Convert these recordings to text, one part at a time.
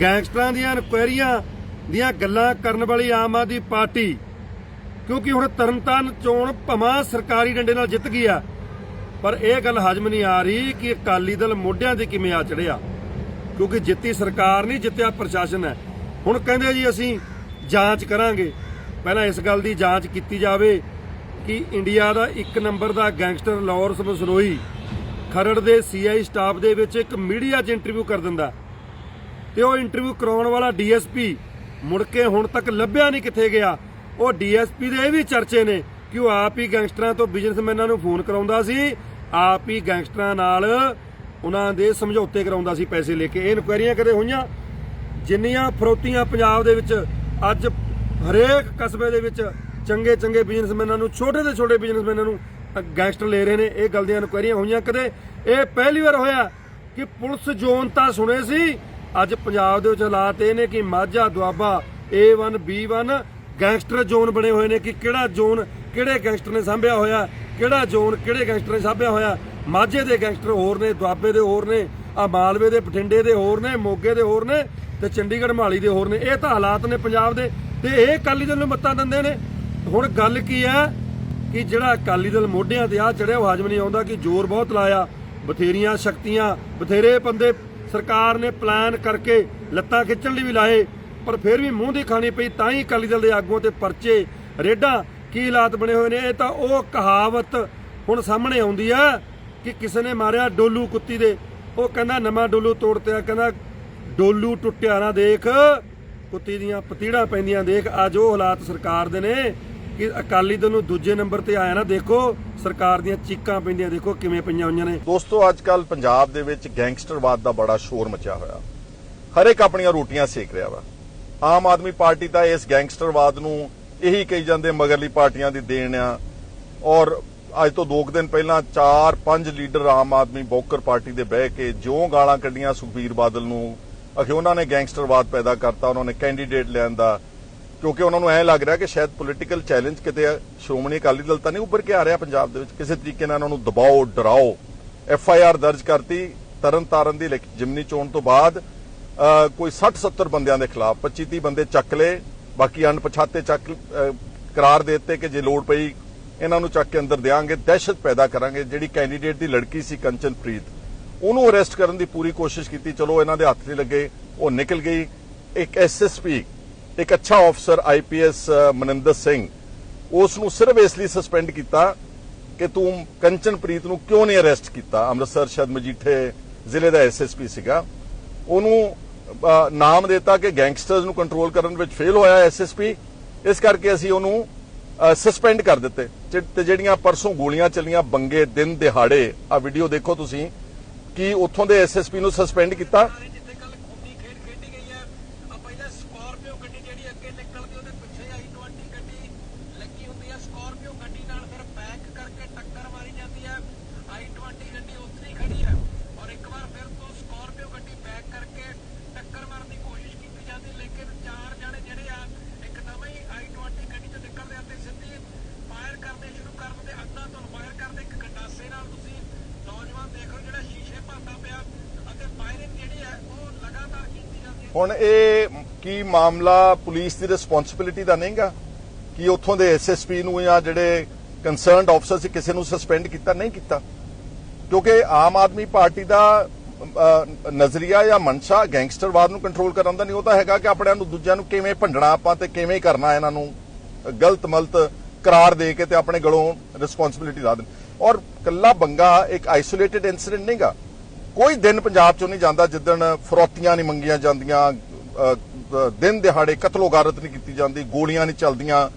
ਗੈਂਗਸਟਰਾਂ ਦੀਆਂ ਇਨਕੁਆਇਰੀਆਂ ਦੀਆਂ ਗੱਲਾਂ ਕਰਨ ਵਾਲੀ ਆਮ ਆਦਮੀ ਪਾਰਟੀ, ਕਿਉਂਕਿ ਹੁਣ ਤਰਨਤਾਰਨ ਚੋਣ ਭਮਾ ਸਰਕਾਰੀ ਡੰਡੇ ਨਾਲ ਜਿੱਤ ਗਈ ਆ। ਪਰ ਇਹ ਗੱਲ ਹਜਮ ਨਹੀਂ ਆ ਰਹੀ ਕਿ ਅਕਾਲੀ ਦਲ ਮੋਢਿਆਂ ਤੇ ਕਿਵੇਂ ਆ ਚੜਿਆ। ਕਿਉਂਕਿ ਜਿੱਤੀ ਸਰਕਾਰ ਨਹੀਂ, ਜਿੱਤਿਆ ਪ੍ਰਸ਼ਾਸਨ ਹੈ। ਹੁਣ ਕਹਿੰਦੇ ਜੀ ਅਸੀਂ ਜਾਂਚ ਕਰਾਂਗੇ। ਪਹਿਲਾਂ ਇਸ ਗੱਲ ਦੀ ਜਾਂਚ ਕੀਤੀ ਜਾਵੇ ਕਿ ਇੰਡੀਆ ਦਾ ਇੱਕ ਨੰਬਰ ਦਾ ਗੈਂਗਸਟਰ ਲਾਰੈਂਸ ਮਸਰੋਈ ਖਰੜ ਦੇ ਸੀਆਈ ਸਟਾਫ ਦੇ ਵਿੱਚ ਇੱਕ ਮੀਡੀਆ 'ਚ ਇੰਟਰਵਿਊ ਕਰ ਦਿੰਦਾ। ਤੇ ਉਹ ਇੰਟਰਵਿਊ ਕਰਾਉਣ ਵਾਲਾ ਡੀਐਸਪੀ ਮੁੜ ਕੇ ਹੁਣ ਤੱਕ ਲੱਭਿਆ ਨਹੀਂ ਕਿੱਥੇ ਗਿਆ। ਉਹ ਡੀਐਸਪੀ ਦੇ ਇਹ ਵੀ ਚਰਚੇ ਨੇ ਕਿ ਉਹ ਆਪ ਹੀ ਗੈਂਗਸਟਰਾਂ ਤੋਂ ਬਿਜ਼ਨਸਮੈਨਾਂ ਨੂੰ ਫੋਨ ਕਰਾਉਂਦਾ ਸੀ, ਆਪ ਹੀ ਗੈਂਗਸਟਰਾਂ ਨਾਲ ਉਹਨਾਂ ਦੇ ਸਮਝੌਤੇ ਕਰਾਉਂਦਾ ਸੀ ਪੈਸੇ ਲੈ ਕੇ। ਇਹ ਇਨਕੁਆਇਰੀਆਂ ਕਦੇ ਹੋਈਆਂ? ਜਿੰਨੀਆਂ ਫਰੋਤੀਆਂ ਪੰਜਾਬ ਦੇ ਵਿੱਚ ਅੱਜ ਹਰੇਕ ਕਸਬੇ ਦੇ ਵਿੱਚ ਚੰਗੇ ਚੰਗੇ ਬਿਜ਼ਨਸਮੈਨਾਂ ਨੂੰ, ਛੋਟੇ ਤੇ ਛੋਟੇ ਬਿਜ਼ਨਸਮੈਨਾਂ ਨੂੰ ਗੈਂਗਸਟਰ ਲੈ ਰਹੇ ਨੇ, ਇਹ ਗੱਲ ਦੀਆਂ ਇਨਕੁਆਇਰੀਆਂ ਹੋਈਆਂ ਕਦੇ? ਇਹ ਪਹਿਲੀ ਵਾਰ ਹੋਇਆ ਕਿ ਪੁਲਿਸ ਜ਼ੋਨ ਤਾਂ ਸੁਣੇ ਸੀ ਅੱਜ ਪੰਜਾਬ ਦੇ ਵਿੱਚ ਹਾਲਾਤ ਇਹ ਨੇ ਕਿ Majha, Doaba A1 B1 gangster zone ਬਣੇ ਹੋਏ ਨੇ ਕਿ ਕਿਹੜਾ ਜ਼ੋਨ ਕਿਹੜੇ ਗੈਂਗਸਟਰ ਨੇ ਸਾਂਭਿਆ ਹੋਇਆ, ਕਿਹੜਾ ਜ਼ੋਨ ਕਿਹੜੇ ਗੈਂਗਸਟਰ ਨੇ ਸਾਂਭਿਆ ਹੋਇਆ। ਮਾਝੇ ਦੇ ਗੈਂਗਸਟਰ ਹੋਰ ਨੇ, ਦੁਆਬੇ ਦੇ ਹੋਰ ਨੇ, ਆ ਮਾਲਵੇ ਦੇ, ਬਠਿੰਡੇ ਦੇ ਹੋਰ ਨੇ, ਮੋਗੇ ਦੇ ਹੋਰ ਨੇ ਤੇ ਚੰਡੀਗੜ੍ਹ ਮਾਲੀ ਦੇ ਹੋਰ ਨੇ। ਇਹ ਤਾਂ ਹਾਲਾਤ ਨੇ ਪੰਜਾਬ ਦੇ ਤੇ ਇਹ ਅਕਾਲੀ ਦਲ ਨੂੰ ਮੱਤਾਂ ਦਿੰਦੇ ਨੇ। ਹੁਣ ਗੱਲ ਕੀ ਹੈ ਕਿ ਜਿਹੜਾ ਅਕਾਲੀ ਦਲ ਮੋਢਿਆਂ ਤੇ ਆ ਚੜਿਆ ਉਹ ਹਾਜ਼ਮ ਨਹੀਂ ਆਉਂਦਾ ਕਿ ਜ਼ੋਰ ਬਹੁਤ ਲਾਇਆ, ਬਥੇਰੀਆਂ ਸ਼ਕਤੀਆਂ, ਬਥੇਰੇ ਬੰਦੇ ਸਰਕਾਰ ਨੇ ਪਲਾਨ ਕਰਕੇ ਲੱਤਾਂ ਖਿੱਚਣ ਲਈ ਵੀ ਲਾਏ, ਪਰ ਫਿਰ ਵੀ ਮੂੰਹ ਦੀ ਖਾਣੀ ਪਈ ਤਾਂ ਹੀ ਅਕਾਲੀ ਦਲ ਦੇ ਆਗੂਆਂ ਤੇ ਪਰਚੇ। ਰੇਡਾਂ ਕੀ ਹਾਲਾਤ ਬਣੇ ਹੋਏ ਨੇ, ਇਹ ਤਾਂ ਉਹ ਕਹਾਵਤ ਹੁਣ ਸਾਹਮਣੇ ਆਉਂਦੀ ਆ ਕਿ ਕਿਸੇ ਨੇ ਮਾਰਿਆ ਡੋਲੂ ਕੁੱਤੀ ਦੇ। ਉਹ ਕਹਿੰਦਾ ਨਵਾਂ ਡੋਲੂ ਤੋੜਤਿਆ, ਕਹਿੰਦਾ ਡੋਲੂ ਟੁੱਟਿਆ ਨਾ ਦੇਖ, ਕੁੱਤੀ ਦੀਆਂ ਪਤੀੜਾਂ ਪੈਂਦੀਆਂ ਦੇਖ, ਅੱਜ ਉਹ ਹਾਲਾਤ ਸਰਕਾਰ ਦੇ ਨੇ। ਕਿ ਅਕਾਲੀ ਦਲ ਨੂੰ ਦੂਜੇ ਨੰਬਰ ਤੇ ਆਇਆ ਨਾ, ਦੇਖੋ ਸਰਕਾਰ ਦੀਆਂ ਚੀਕਾਂ ਪੈਂਦੀਆਂ, ਦੇਖੋ ਕਿਵੇਂ ਪਈਆਂ ਹੋਈਆਂ ਨੇ। ਦੋਸਤੋ ਅੱਜ ਕੱਲ ਪੰਜਾਬ ਦੇ ਵਿੱਚ ਗੈਂਗਸਟਰਵਾਦ ਦਾ ਬੜਾ ਸ਼ੋਰ ਮਚਿਆ ਹੋਇਆ। ਹਰ ਇੱਕ ਆਪਣੀਆਂ ਰੋਟੀਆਂ ਸੇਕ ਰਿਹਾ ਵਾ। ਆਮ ਆਦਮੀ ਪਾਰਟੀ ਤਾਂ ਇਸ ਗੈਂਗਸਟਰਵਾਦ ਨੂੰ ਇਹੀ ਕਹੀ ਜਾਂਦੇ, ਮਗਰਲੀ ਪਾਰਟੀਆਂ ਦੀ ਦੇਣ ਆ। ਔਰ ਅੱਜ ਤੋਂ 2 ਦਿਨ ਪਹਿਲਾਂ 4-5 ਲੀਡਰ ਆਮ ਆਦਮੀ ਬੌਕਰ ਪਾਰਟੀ ਦੇ ਬਹਿ ਕੇ ਜਿਉਂ ਗਾਲਾਂ ਕੱਢੀਆਂ ਸੁਖਬੀਰ ਬਾਦਲ ਨੂੰ। ਅਖੇ ਉਹਨਾਂ ਨੇ ਗੈਂਗਸਟਰਵਾਦ ਪੈਦਾ ਕਰਤਾ, ਉਹਨਾਂ ਨੇ ਕੈਂਡੀਡੇਟ ਲੈਣ ਦਾ ਕਿਉਂਕਿ ਉਹਨਾਂ ਨੂੰ ਐ ਲੱਗ ਰਿਹਾ ਕਿ ਸ਼ਾਇਦ ਪੋਲਿਟੀਕਲ ਚੈਲੰਜ ਕਿਤੇ ਸ਼੍ਰੋਮਣੀ ਅਕਾਲੀ ਦਲ ਤਾਂ ਨਹੀਂ ਉੱਭਰ ਕੇ ਆ ਰਿਹਾ ਪੰਜਾਬ ਦੇ ਵਿੱਚ। ਕਿਸੇ ਤਰੀਕੇ ਨਾਲ ਉਹਨਾਂ ਨੂੰ ਦਬਾਓ, ਡਰਾਓ। ਐਫ ਆਈ ਆਰ ਦਰਜ ਕਰਤੀ ਤਰਨ ਤਾਰਨ ਦੀ ਜਿਮਨੀ ਚੋਣ ਤੋਂ ਬਾਅਦ ਕੋਈ 60 70 ਬੰਦਿਆਂ ਦੇ ਖਿਲਾਫ 25 30 ਬੰਦੇ ਚੱਕ ਲਏ, ਬਾਕੀ ਅਣਪਛਾਤੇ ਚੱਕ ਕਰਾਰ ਦੇ ਦਿੱਤੇ ਕਿ ਜੇ ਲੋੜ ਪਈ, ਇਹਨਾਂ ਨੂੰ ਚੱਕ ਕੇ ਅੰਦਰ ਦੇਾਂਗੇ ਦਹਿਸ਼ਤ ਪੈਦਾ ਕਰਾਂਗੇ। ਜਿਹੜੀ ਕੈਂਡੀਡੇਟ ਦੀ ਲੜਕੀ ਸੀ ਕੰਚਨਪ੍ਰੀਤ ਉਹਨੂੰ ਅਰੈਸਟ ਕਰਨ ਦੀ ਪੂਰੀ ਕੋਸ਼ਿਸ਼ ਕੀਤੀ। ਚਲੋ, ਇਹਨਾਂ ਦੇ ਹੱਥ ਨਹੀਂ ਲੱਗੇ, ਉਹ ਨਿਕਲ ਗਈ। ਇੱਕ ਐਸਐਸਪੀ ਇੱਕ ਅੱਛਾ ਅਫਸਰ ਆਈਪੀਐਸ ਮਨਿੰਦਰ ਸਿੰਘ ਉਸ ਨੂੰ ਸਿਰਫ ਇਸ ਲਈ ਸਸਪੈਂਡ ਕੀਤਾ ਕਿ ਤੂੰ ਕੰਚਨਪ੍ਰੀਤ ਨੂੰ ਕਿਉਂ ਨਹੀਂ ਅਰੈਸਟ ਕੀਤਾ? ਅੰਮ੍ਰਿਤਸਰ, ਸ਼ਾਇਦ ਮਜੀਠੇ ਜ਼ਿਲ੍ਹੇ ਦਾ ਐਸਐਸਪੀ ਸੀਗਾ। ਉਹਨੂੰ ਨਾਮ ਦਿੱਤਾ ਕਿ ਗੈਂਗਸਟਰਸ ਨੂੰ ਕੰਟਰੋਲ ਕਰਨ ਵਿੱਚ ਫੇਲ ਹੋਇਆ ਐਸਐਸਪੀ ਇਸ ਕਰਕੇ ਅਸੀਂ ਉਹਨੂੰ ਸਸਪੈਂਡ ਕਰ ਦਿੱਤੇ। ਤੇ ਤੇ ਜਿਹੜੀਆਂ ਪਰਸੋਂ ਗੋਲੀਆਂ ਚੱਲੀਆਂ, ਬੰਗੇ, ਦਿਨ, ਦਿਹਾੜੇ ਆ ਵੀਡੀਓ ਦੇਖੋ ਤੁਸੀਂ, ਕਿ ਉੱਥੋਂ ਦੇ ਐਸਐਸਪੀ ਨੂੰ ਸਸਪੈਂਡ ਕੀਤਾ ਜਿੱਥੇ ਕੱਲ ਖੂਨੀ ਖੇਡ ਖੇਡੀ ਗਈ ਹੈ ਆ ਪਹਿਲਾਂ ਸਕਾਰਪੀਓ ਗੱਡੀ ਜਿਹੜੀ ਅੱਗੇ ਨਿਕਲਦੀ ਉਹਦੇ ਪਿੱਛੇ ਆਈ 20 ਗੱਡੀ ਲੱਗੀ ਹੁੰਦੀ ਹੈ ਸਕਾਰਪੀਓ ਗੱਡੀ ਨਾਲ ਫਿਰ ਬੈਕ ਕਰਕੇ ਟੱਕਰ ਮਾਰੀ ਜਾਂਦੀ ਹੈ ਆਈ 20 ਗੱਡੀ ਉੱਥੇ ਹੀ ਖੜੀ ਹੈ ਔਰ ਇੱਕ ਵਾਰ ਫਿਰ ਤੋਂ ਸਕਾਰਪੀਓ ਗੱਡੀ ਬੈਕ ਕਰਕੇ ਟੱਕਰ ਮਾਰਨ ਦੀ ਕੋਸ਼ਿਸ਼ ਕੀਤੀ ਜਾਂਦੀ ਲੇਕਿਨ ਚਾਰ ਜਣੇ ਜਿਹੜੇ ਆ ਇੱਕਦਮ ਹੀ ਆਈ 20 ਗੱਡੀ ਤੋਂ ਨਿਕਲਦੇ ਆ ਤੇ ਸਿੱਧੀ ਫਾਇਰ ਕਰਨੇ ਸ਼ੁਰੂ ਕਰ ਦਿੰਦੇ ਅੱਧਾ ਤੋਂ ਫਾਇਰ ਕਰਦੇ ਇੱਕ ਗੰਡਾਸੇ ਨਾਲ ਤੁਸੀਂ ਨੌਜਵਾਨ ਦੇਖ ਲਓ ਜਿਹੜਾ ਸ਼ੀਸ਼ੇ ਭੰਦਾ ਪਿਆ ਅਤੇ ਫਾਇਰਿੰਗ ਜਿਹੜੀ ਹੈ ਉਹ ਲਗਾਤਾਰ ਕੀਤੀ ਜਾਂਦੀ ਹੈ ਹੁਣ ਇਹ ਕੀ ਮਾਮਲਾ ਪੁਲਿਸ ਦੀ ਰਿਸਪੌਂਸਿਬਿਲਿਟੀ ਦਾ ਨਹੀਂਗਾ? ਕਿ ਉੱਥੋਂ ਦੇ ਐਸਐਸਪੀ ਨੂੰ ਜਾਂ ਜਿਹੜੇ ਕੰਸਰਨਡ ਅਫਸਰ ਸੀ ਕਿਸੇ ਨੂੰ ਸਸਪੈਂਡ ਕੀਤਾ, ਨਹੀਂ ਕੀਤਾ? ਕਿਉਂਕਿ ਆਮ ਆਦਮੀ ਪਾਰਟੀ ਦਾ ਨਜ਼ਰੀਆ ਜਾਂ ਮਨਸ਼ਾ ਗੈਂਗਸਟਰਵਾਦ ਨੂੰ ਕੰਟਰੋਲ ਕਰਨ ਦਾ ਨਹੀਂ, ਉਹ ਤਾਂ ਹੈਗਾ ਕਿ ਆਪਣਿਆਂ ਨੂੰ ਦੂਜਿਆਂ ਨੂੰ ਕਿਵੇਂ ਭੰਡਣਾ ਆਪਾਂ ਤੇ ਕਿਵੇਂ ਕਰਨਾ ਇਹਨਾਂ ਨੂੰ, ਗਲਤ ਮਲਤ ਕਰਾਰ ਦੇ ਕੇ ਤੇ ਆਪਣੇ ਗਲੋਂ ਰਿਸਪੌਂਸਿਬਿਲਿਟੀ ਲਾ ਦੇਣ। ਔਰ ਕੱਲਾ ਬੰਗਾ, ਇੱਕ ਆਈਸੋਲੇਟਿਡ ਇਨਸੀਡੈਂਟ ਨਹੀਂਗਾ। ਕੋਈ ਦਿਨ ਪੰਜਾਬ ਚੋਂ ਨਹੀਂ ਜਾਂਦਾ ਜਿੱਦਣ ਫਰੋਤੀਆਂ ਨਹੀਂ ਮੰਗੀਆਂ ਜਾਂਦੀਆਂ ਦਿਨ ਦਿਹਾੜੇ ਕਤਲੋਗਾਰਤ ਨਹੀਂ ਕੀਤੀ ਜਾਂਦੀ, ਗੋਲੀਆਂ ਨਹੀਂ ਚੱਲਦੀਆਂ।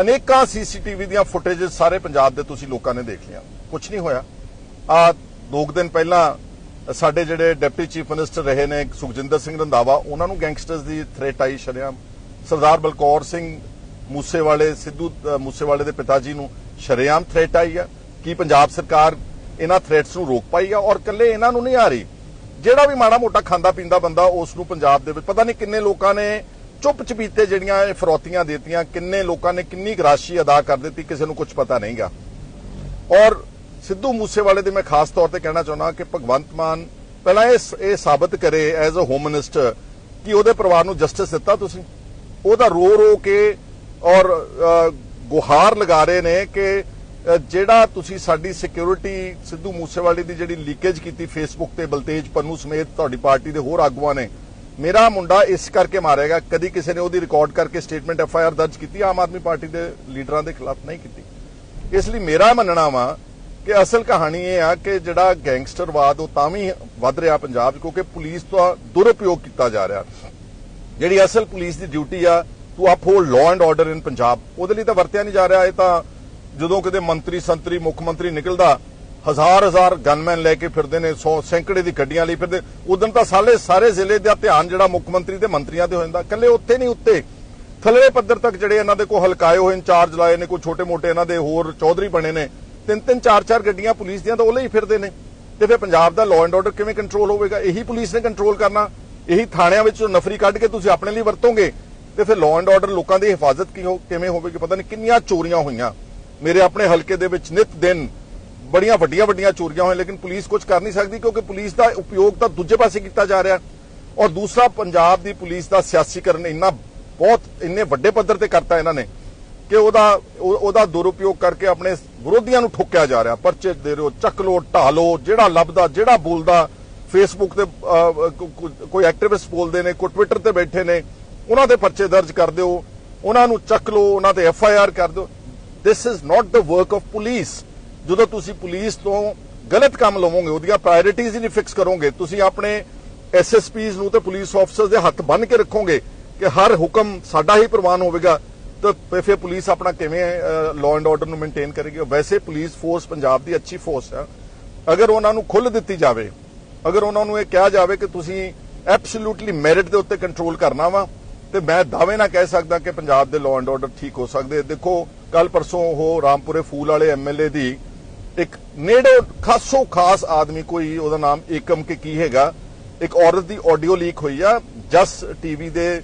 ਅਨੇਕਾਂ ਸੀਸੀਟੀਵੀ ਦੀਆਂ ਫੁਟੇਜ ਸਾਰੇ ਪੰਜਾਬ ਦੇ ਤੁਸੀਂ ਲੋਕਾਂ ਨੇ ਦੇਖ ਲਿਆ ਕੁਝ ਨਹੀਂ ਹੋਇਆ। ਆ ਦੋ ਕੁ ਦਿਨ ਪਹਿਲਾਂ ਸਾਡੇ ਜਿਹੜੇ ਡਿਪਟੀ ਚੀਫ ਮਿਨਿਸਟਰ ਰਹੇ ਨੇ ਸੁਖਜਿੰਦਰ ਸਿੰਘ ਰੰਧਾਵਾ, ਉਹਨਾਂ ਨੂੰ ਗੈਂਗਸਟਰਸ ਦੀ ਥ੍ਰੈਟ ਆਈ ਸ਼ਰਿਆਮ। ਸਰਦਾਰ ਬਲਕੌਰ ਸਿੰਘ ਮੂਸੇਵਾਲੇ, ਸਿੱਧੂ ਮੂਸੇਵਾਲੇ ਦੇ ਪਿਤਾ ਜੀ ਨੂੰ ਸ਼ਰਿਆਮ ਥ੍ਰੈਟ ਆਈ ਆ। ਕੀ ਪੰਜਾਬ ਸਰਕਾਰ ਇਹਨਾਂ ਥ੍ਰੈਟਸ ਨੂੰ ਰੋਕ ਪਾਈ ਆ ਔਰ ਕੱਲੇ ਇਹਨਾਂ ਨੂੰ ਨਹੀਂ ਆ ਰਹੀ। ਜਿਹੜਾ ਵੀ ਮਾੜਾ ਮੋਟਾ ਖਾਂਦਾ ਪੀਂਦਾ ਬੰਦਾ, ਉਸ ਨੂੰ ਪੰਜਾਬ ਦੇ ਵਿੱਚ ਪਤਾ ਨਹੀਂ ਕਿੰਨੇ ਲੋਕਾਂ ਨੇ ਚੁੱਪ ਚਪੀਤੇ ਜਿਹੜੀਆਂ ਇਹ ਫਰੌਤੀਆਂ ਦਿੱਤੀਆਂ, ਕਿੰਨੇ ਲੋਕਾਂ ਨੇ ਕਿੰਨੀ ਕੁ ਰਾਸ਼ੀ ਅਦਾ ਕਰ ਦਿੱਤੀ, ਕਿਸੇ ਨੂੰ ਕੁਝ ਪਤਾ ਨਹੀਂਗਾ। ਔਰ ਸਿੱਧੂ ਮੂਸੇਵਾਲੇ ਦੇ ਮੈਂ ਖਾਸ ਤੌਰ ਤੇ ਕਹਿਣਾ ਚਾਹੁੰਦਾ ਕਿ ਭਗਵੰਤ ਮਾਨ ਪਹਿਲਾਂ ਇਹ ਇਹ ਸਾਬਤ ਕਰੇ ਐਜ਼ ਅ ਹੋਮ ਮਿਨਿਸਟਰ ਕਿ ਉਹਦੇ ਪਰਿਵਾਰ ਨੂੰ ਜਸਟਿਸ ਦਿੱਤਾ ਤੁਸੀਂ। ਉਹਦਾ ਰੋ ਰੋ ਕੇ ਔਰ ਗੁਹਾਰ ਲਗਾ ਰਹੇ ਨੇ ਕਿ ਜਿਹੜਾ ਤੁਸੀਂ ਸਾਡੀ ਸਿਕਿਉਰਿਟੀ ਸਿੱਧੂ ਮੂਸੇਵਾਲੇ ਦੀ ਜਿਹੜੀ ਲੀਕੇਜ ਕੀਤੀ ਫੇਸਬੁੱਕ ਤੇ ਬਲਤੇਜ ਪੰਨੂ ਸਮੇਤ ਤੁਹਾਡੀ ਪਾਰਟੀ ਦੇ ਹੋਰ ਆਗੂਆਂ ਨੇ, ਮੇਰਾ ਮੁੰਡਾ ਇਸ ਕਰਕੇ ਮਾਰਿਆ ਗਿਆ ਕਦੀ ਕਿਸੇ ਨੇ ਉਹਦੀ ਰਿਕਾਰਡ ਕਰਕੇ ਸਟੇਟਮੈਂਟ ਐਫ ਆਈ ਆਰ ਦਰਜ ਕੀਤੀ, ਆਮ ਆਦਮੀ ਪਾਰਟੀ ਦੇ ਲੀਡਰਾਂ ਦੇ ਖਿਲਾਫ ਨਹੀਂ ਕੀਤੀ। ਇਸ ਲਈ ਮੇਰਾ ਮੰਨਣਾ ਵਾ ਕਿ ਅਸਲ ਕਹਾਣੀ ਇਹ ਆ ਕਿ ਜਿਹੜਾ ਗੈਂਗਸਟਰਵਾਦ ਉਹ ਤਾਂ ਵੀ ਵੱਧ ਰਿਹਾ ਪੰਜਾਬ 'ਚ, ਕਿਉਂਕਿ ਪੁਲਿਸ ਤੋਂ ਦੁਰਉਪਯੋਗ ਕੀਤਾ ਜਾ ਰਿਹਾ। ਜਿਹੜੀ ਅਸਲ ਪੁਲਿਸ ਦੀ ਡਿਊਟੀ ਆ to uphold law and order in Punjab, ਉਹਦੇ ਲਈ ਤਾਂ ਵਰਤਿਆ ਨਹੀਂ ਜਾ ਰਿਹਾ, ਇਹ ਤਾਂ ਜਦੋਂ ਕਿਤੇ ਮੰਤਰੀ, ਸੰਤਰੀ, ਮੁੱਖ ਮੰਤਰੀ ਨਿਕਲਦਾ, ਹਜ਼ਾਰ ਹਜ਼ਾਰ ਗਨਮੈਨ ਲੈ ਕੇ ਫਿਰਦੇ ਨੇ 100 ਸੈਂਕੜੇ ਦੀ ਗੱਡੀਆਂ ਲਈ ਫਿਰਦੇ ਉਦੋਂ ਤਾਂ ਸਾਰੇ ਸਾਰੇ ਜ਼ਿਲ੍ਹੇ ਦਾ ਧਿਆਨ ਜਿਹੜਾ ਮੁੱਖ ਮੰਤਰੀ ਤੇ ਮੰਤਰੀਆਂ ਤੇ ਹੋ ਜਾਂਦਾ। ਇਕੱਲੇ ਉੱਥੇ ਨਹੀਂ, ਉੱਤੇ। ਥੱਲੇ ਪੱਧਰ ਤੱਕ ਜਿਹੜੇ ਇਹਨਾਂ ਦੇ ਕੋ ਹਲਕਾਏ ਹੋਏ, ਇੰਚਾਰਜ ਲਾਏ ਨੇ, ਕੋਈ ਛੋਟੇ ਮੋਟੇ ਇਹਨਾਂ ਦੇ ਹੋਰ ਚੌਧਰੀ ਬਣੇ ਨੇ ਤਿੰਨ ਤਿੰਨ ਚਾਰ ਚਾਰ ਗੱਡੀਆਂ ਪੁਲਿਸ ਦੀਆਂ ਤਾਂ ਉਹਲੇ ਹੀ ਫਿਰਦੇ ਨੇ। ਤੇ ਫਿਰ ਪੰਜਾਬ ਦਾ ਲਾਅ ਐਂਡ ਆਰਡਰ ਕਿਵੇਂ ਕੰਟਰੋਲ ਹੋਵੇਗਾ? ਇਹੀ ਪੁਲਿਸ ਨੇ ਕੰਟਰੋਲ ਕਰਨਾ। ਇਹੀ ਥਾਣਿਆਂ ਵਿੱਚ ਨਫਰੀ ਕੱਢ ਕੇ ਤੁਸੀਂ ਆਪਣੇ ਲਈ ਵਰਤੋਗੇ, ਤੇ ਫਿਰ ਲਾਅ ਐਂਡ ਆਰਡਰ ਲੋਕਾਂ ਦੀ ਹਿਫਾਜ਼ਤ ਕੀ ਹੋ, ਕਿਵੇਂ ਹੋਵੇਗੀ? ਪਤਾ ਨਹੀਂ ਕਿੰਨੀਆਂ ਚੋਰੀਆਂ ਹੋਈਆਂ। ਮੇਰੇ ਆਪਣੇ ਹਲਕੇ ਦੇ ਵਿੱਚ ਨਿਤ ਦਿਨ ਬੜੀਆਂ ਵੱਡੀਆਂ ਵੱਡੀਆਂ ਚੋਰੀਆਂ ਹੋਈਆਂ, ਲੇਕਿਨ ਪੁਲਿਸ ਕੁਝ ਕਰ ਨਹੀਂ ਸਕਦੀ ਕਿਉਂਕਿ ਪੁਲਿਸ ਦਾ ਉਪਯੋਗ ਤਾਂ ਦੂਜੇ ਪਾਸੇ ਕੀਤਾ ਜਾ ਰਿਹਾ। ਔਰ ਦੂਸਰਾ, ਪੰਜਾਬ ਦੀ ਪੁਲਿਸ ਦਾ ਸਿਆਸੀਕਰਨ ਇੰਨਾ ਬਹੁਤ, ਇੰਨੇ ਵੱਡੇ ਪੱਧਰ ਤੇ ਕਰਤਾ ਇਹਨਾਂ ਨੇ ਕਿ ਉਹਦਾ ਉਹਦਾ ਦੁਰਉਪਯੋਗ ਕਰਕੇ ਆਪਣੇ ਵਿਰੋਧੀਆਂ ਨੂੰ ਠੋਕਿਆ ਜਾ ਰਿਹਾ। ਪਰਚੇ ਦੇ ਰਹੋ ਚੱਕ ਲੋ ਢਾਹ ਲੋ ਜਿਹੜਾ ਲੱਭਦਾ, ਜਿਹੜਾ ਬੋਲਦਾ ਫੇਸਬੁੱਕ ਤੇ ਕੋਈ ਐਕਟਿਵਿਸਟ ਬੋਲਦੇ ਨੇ, ਕੋਈ ਟਵਿੱਟਰ ਤੇ ਬੈਠੇ ਨੇ, ਉਹਨਾਂ ਦੇ ਪਰਚੇ ਦਰਜ ਕਰ ਦਿਓ, ਉਹਨਾਂ ਨੂੰ ਚੱਕ ਲੋ ਉਹਨਾਂ ਤੇ ਐਫ ਆਈ ਆਰ ਕਰ ਦਿਓ। This is not the work of police ਜਦੋਂ ਤੁਸੀਂ ਪੁਲਿਸ ਤੋਂ ਗਲਤ ਕੰਮ ਲਵੋਗੇ, ਉਹਦੀਆਂ ਪ੍ਰਾਇੋਰਟੀਜ਼ ਹੀ ਨਹੀਂ ਫਿਕਸ ਕਰੋਗੇ, ਤੁਸੀਂ ਆਪਣੇ ਐਸਐਸਪੀਜ਼ ਨੂੰ ਤੇ ਪੁਲਿਸ ਆਫਸਰਸ ਦੇ ਹੱਥ ਬੰਨ ਕੇ ਰੱਖੋਗੇ ਕਿ ਹਰ ਹੁਕਮ ਸਾਡਾ ਹੀ ਪ੍ਰਵਾਨ ਹੋਵੇਗਾ, ਤਾਂ ਫਿਰ ਪੁਲਿਸ ਆਪਣਾ ਕਿਵੇਂ ਲਾਅ ਐਂਡ ਆਰਡਰ ਨੂੰ ਮੇਨਟੇਨ ਕਰੇਗੀ? ਵੈਸੇ ਪੁਲਿਸ ਫੋਰਸ ਪੰਜਾਬ ਦੀ ਅੱਛੀ ਫੋਰਸ ਹੈ ਅਗਰ ਉਹਨਾਂ ਨੂੰ ਖੁੱਲ੍ਹ ਦਿੱਤੀ ਜਾਵੇ, ਅਗਰ ਉਹਨਾਂ ਨੂੰ ਇਹ ਕਿਹਾ ਜਾਵੇ ਕਿ ਤੁਸੀਂ ਐਬਸੋਲੂਟਲੀ ਮੈਰਿਟ ਦੇ ਉੱਤੇ ਕੰਟਰੋਲ ਕਰਨਾ ਵਾ, ਤੇ ਮੈਂ ਦਾਅਵੇ ਨਾਲ ਕਹਿ ਸਕਦਾ ਕਿ ਪੰਜਾਬ ਦੇ ਲਾਅ ਐਂਡ ਆਰਡਰ ਠੀਕ ਹੋ ਸਕਦੇ ਦੇਖੋ ਕੱਲ ਪਰਸੋਂ ਉਹ ਰਾਮਪੁਰੇ ਫੂਲ ਵਾਲੇ ਐਮਐਲਏ ਦੀ ਇੱਕ ਨੇੜੇ ਖਾਸੋ ਖਾਸ ਆਦਮੀ ਕੋਈ ਉਹਦਾ ਨਾਮ ਏਕਮ ਕੇ ਕੀ ਹੈਗਾ ਇੱਕ ਔਰਤ ਦੀ ਆਡੀਓ ਲੀਕ ਹੋਈ ਆ। ਜਸ ਟੀਵੀ ਦੇ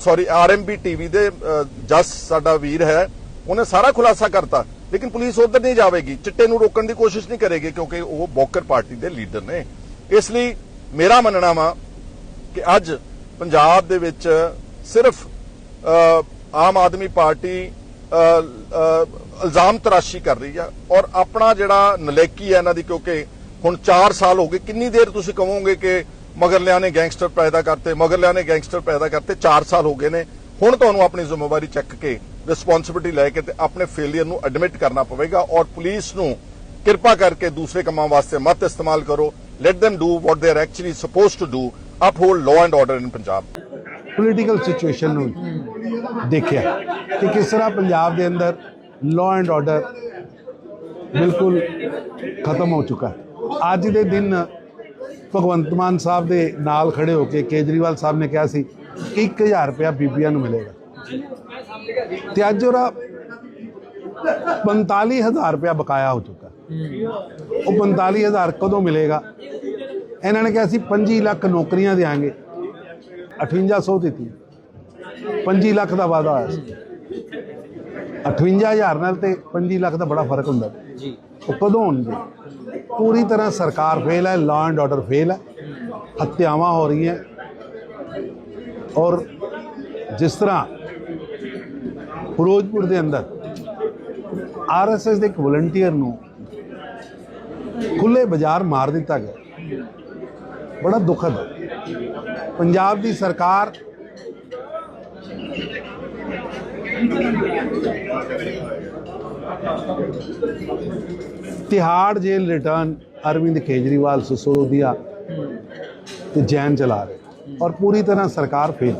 ਸੌਰੀ ਆਰਐਮਬੀ ਟੀਵੀ ਦੇ ਅ, ਜਸ ਸਾਡਾ ਵੀਰ ਹੈ ਉਹਨੇ ਸਾਰਾ ਖੁਲਾਸਾ ਕਰਤਾ। ਲੇਕਿਨ ਪੁਲਿਸ ਉਧਰ ਨਹੀਂ ਜਾਵੇਗੀ ਚਿੱਟੇ ਨੂੰ ਰੋਕਣ ਦੀ ਕੋਸ਼ਿਸ਼ ਨਹੀਂ ਕਰੇਗੀ ਕਿਉਂਕਿ ਉਹ ਬੋਕਰ ਪਾਰਟੀ ਦੇ ਲੀਡਰ ਨੇ। ਇਸ ਲਈ ਮੇਰਾ ਮੰਨਣਾ ਵਾ ਕਿ ਅੱਜ ਪੰਜਾਬ ਦੇ ਵਿੱਚ ਸਿਰਫ ਆਮ ਆਦਮੀ ਪਾਰਟੀ ਇਲਜ਼ਾਮ ਤਰਾਸ਼ੀ ਕਰ ਰਹੀ ਆ ਔਰ ਆਪਣਾ ਜਿਹੜਾ ਨਲੇਕੀ ਹੈ ਇਹਨਾਂ ਦੀ, ਕਿਉਂਕਿ ਹੁਣ 4 ਸਾਲ ਹੋ ਗਏ, ਕਿੰਨੀ ਦੇਰ ਤੁਸੀਂ ਕਹੋਗੇ ਕਿ ਮਗਰਲਿਆਂ ਨੇ ਗੈਂਗਸਟਰ ਪੈਦਾ ਕਰਤੇ, ਮਗਰਲਿਆਂ ਨੇ ਗੈਂਗਸਟਰ ਪੈਦਾ ਕਰਤੇ 4 ਸਾਲ ਹੋ ਗਏ ਨੇ। ਹੁਣ ਤੁਹਾਨੂੰ ਆਪਣੀ ਜ਼ਿੰਮੇਵਾਰੀ ਚੱਕ ਕੇ ਰਿਸਪੌਂਸਿਬਿਲਟੀ ਲੈ ਕੇ ਤੇ ਆਪਣੇ ਫੇਲਿਅਰ ਨੂੰ ਐਡਮਿਟ ਕਰਨਾ ਪਵੇਗਾ ਔਰ ਪੁਲਿਸ ਨੂੰ ਕਿਰਪਾ ਕਰਕੇ ਦੂਸਰੇ ਕੰਮਾਂ ਵਾਸਤੇ ਮਤ ਇਸਤੇਮਾਲ ਕਰੋ। Let them do what they are actually supposed to do, uphold law and order in Punjab political situation ਨੂੰ ਦੇਖਿਆ ਕਿ ਕਿਸ ਤਰ੍ਹਾਂ ਪੰਜਾਬ ਦੇ ਅੰਦਰ ਲਾਅ ਐਂਡ ਆਰਡਰ ਬਿਲਕੁਲ ਖਤਮ ਹੋ ਚੁੱਕਾ ਅੱਜ ਦੇ ਦਿਨ ਭਗਵੰਤ ਮਾਨ ਸਾਹਿਬ ਦੇ ਨਾਲ ਖੜੇ ਹੋ ਕੇ ਕੇਜਰੀਵਾਲ ਸਾਹਿਬ ਨੇ ਕਿਹਾ ਸੀ ਕਿ 1000 ਰੁਪਇਆ ਬੀਬੀਆਂ ਨੂੰ ਮਿਲੇਗਾ। ਤੇ ਅੱਜ ਉਹਦਾ 45000 ਰੁਪਇਆ ਬਕਾਇਆ ਹੋ ਚੁੱਕਾ। ਉਹ 45000 ਕਦੋਂ ਮਿਲੇਗਾ? ਇਹਨਾਂ ਨੇ ਕਿਹਾ ਸੀ 25 ਲੱਖ ਨੌਕਰੀਆਂ ਦੇਾਂਗੇ 5800 ਦਿੱਤੀ। 25 ਲੱਖ ਦਾ ਵਾਅਦਾ ਹੋਇਆ ਸੀ। 58000 ਨਾਲ ਤੇ 25 ਲੱਖ ਦਾ ਬੜਾ ਫ਼ਰਕ ਹੁੰਦਾ। ਜੀ। ਉਹ ਕਦੋਂ ਹੋਣਗੇ? ਪੂਰੀ ਤਰ੍ਹਾਂ ਸਰਕਾਰ ਫੇਲ ਹੈ ਲਾਅ ਐਂਡ ਆਰਡਰ ਫੇਲ ਹੈ ਹੱਤਿਆਵਾਂ ਹੋ ਰਹੀਆਂ। ਔਰ ਜਿਸ ਤਰ੍ਹਾਂ ਫਿਰੋਜ਼ਪੁਰ ਦੇ ਅੰਦਰ ਆਰਐਸਐਸ ਦੇ ਇੱਕ ਵਲੰਟੀਅਰ ਨੂੰ ਖੁੱਲੇ ਬਾਜ਼ਾਰ ਮਾਰ ਦਿੱਤਾ ਗਿਆ। ਬੜਾ ਦੁਖਦ ਹੈ। ਪੰਜਾਬ ਦੀ ਸਰਕਾਰ ਤਿਹਾੜ ਜੇਲ੍ਹ ਰਿਟਰਨ ਅਰਵਿੰਦ ਕੇਜਰੀਵਾਲ, ਸਿਸੋਦੀਆ ਤੇ ਜੈਨ ਚਲਾ ਰਹੇ। ਔਰ ਪੂਰੀ ਤਰ੍ਹਾਂ ਸਰਕਾਰ ਫੇਲ।